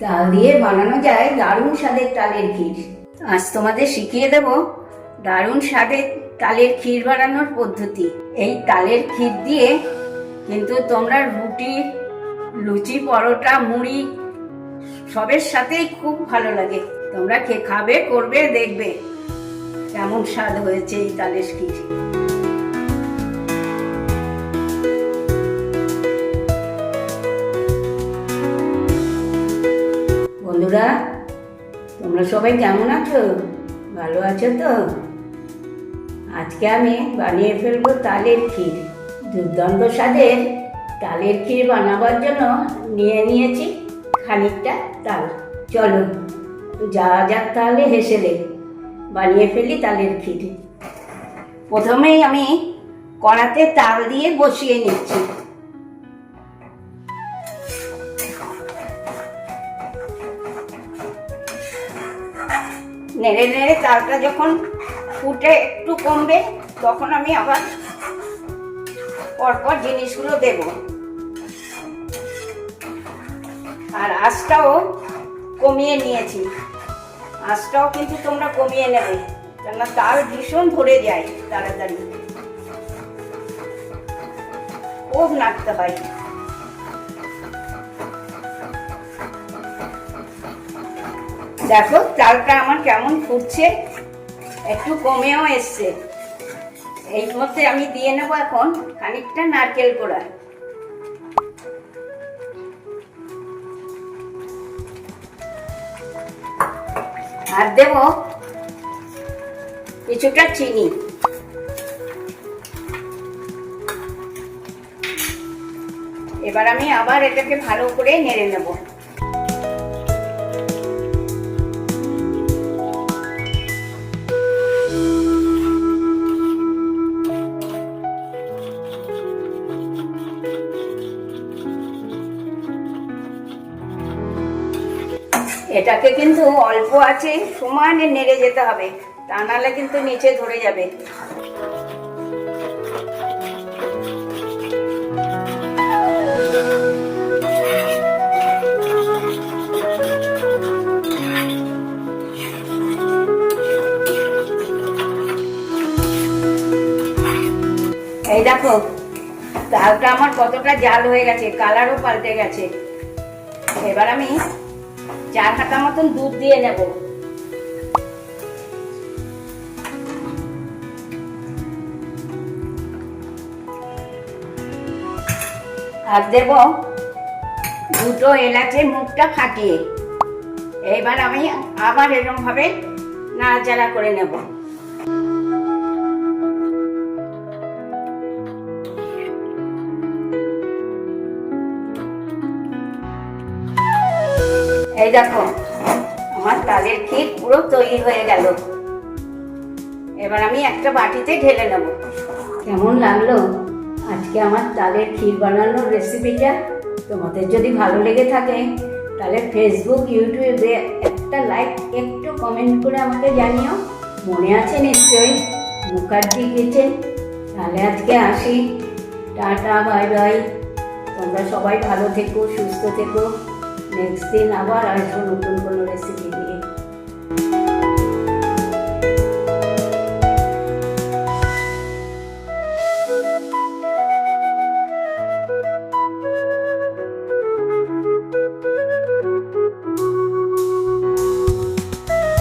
তাল দিয়ে বানানো যায় দারুণ স্বাদের তালের ক্ষীর। আজ তোমাদের শিখিয়ে দেব দারুণ স্বাদের তালের ক্ষীর বানানোর পদ্ধতি। এই তালের ক্ষীর দিয়ে কিন্তু তোমরা রুটি, লুচি, পরোটা, মুড়ি সবের সাথেই খুব ভালো লাগে। তোমরা খেয়ে খাবে, করবে, দেখবে কেমন স্বাদ হয়েছে এই তালের ক্ষীর। বন্ধুরা, তোমরা সবাই কেমন আছো? ভালো আছো তো? আজকে আমি বানিয়ে ফেলব তালের ক্ষীর। দুর্দান্ত স্বাদের তালের ক্ষীর বানাবার জন্য নিয়ে নিয়েছি খানিকটা তাল। চলো যা যাক তাহলে হেসে দে বানিয়ে ফেলি তালের ক্ষীর। প্রথমেই আমি কড়াতে তাল দিয়ে বসিয়ে নিচ্ছি। নেড়ে নেড়ে চালটা যখন ফুটে একটু কমবে, তখন আমি আবার পরপর জিনিসগুলো দেব। আর আঁচটাও কমিয়ে নিয়েছি। আঁচটাও কিন্তু তোমরা কমিয়ে নেবে, কেননা তাল ভীষণ ধরে যায় তাড়াতাড়ি। খুব নাড়তে হয়। দেখো, চালটা আমার কেমন ফুটছে, একটু কমেও এসছে। এই মধ্যে আমি দিয়ে নেব এখন খানিকটা নারকেল কোড়া আর দেব কিছুটা চিনি। এবার আমি আবার এটাকে ভালো করে নেড়ে নেব। এটাকে কিন্তু অল্প আছে, সমানে নেড়ে যেতে হবে, তা নাহলে কিন্তু নিচে ধরে যাবে। এই দেখো ডালটা আমার কতটা জাল হয়ে গেছে, কালারও পাল্টে গেছে। এবার আমি চার হাতা মতন দুধ দিয়ে নেব। আর দেব দুটো এলাচের মুখটা ফাটিয়ে। এইবার আমি আবার এরকম ভাবে নাড়াচাড়া করে নেব। এই দেখো, আমার তালের ক্ষীর পুরো তৈরি হয়ে গেল। এবার আমি একটা বাটিতে ঢেলে নেব। কেমন লাগল? আজকে আমার তালের ক্ষীর বানানোর রেসিপিটা তোমাদের যদি ভালো লেগে থাকে, তাহলে ফেসবুক ইউটিউবে একটা লাইক একটু কমেন্ট করে আমাকে জানিও। মনে আছে নিশ্চয়ই? মুখার্জি কিচেন তাহলে আজকে আসি। টাটা বাই বাই তোমরা সবাই ভালো থেকো, সুস্থ থেকো। sin agua, a ver, no puedo decir.